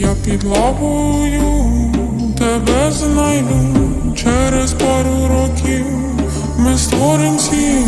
Я під лавою тебе знайду через пару років ми створим сім'ю.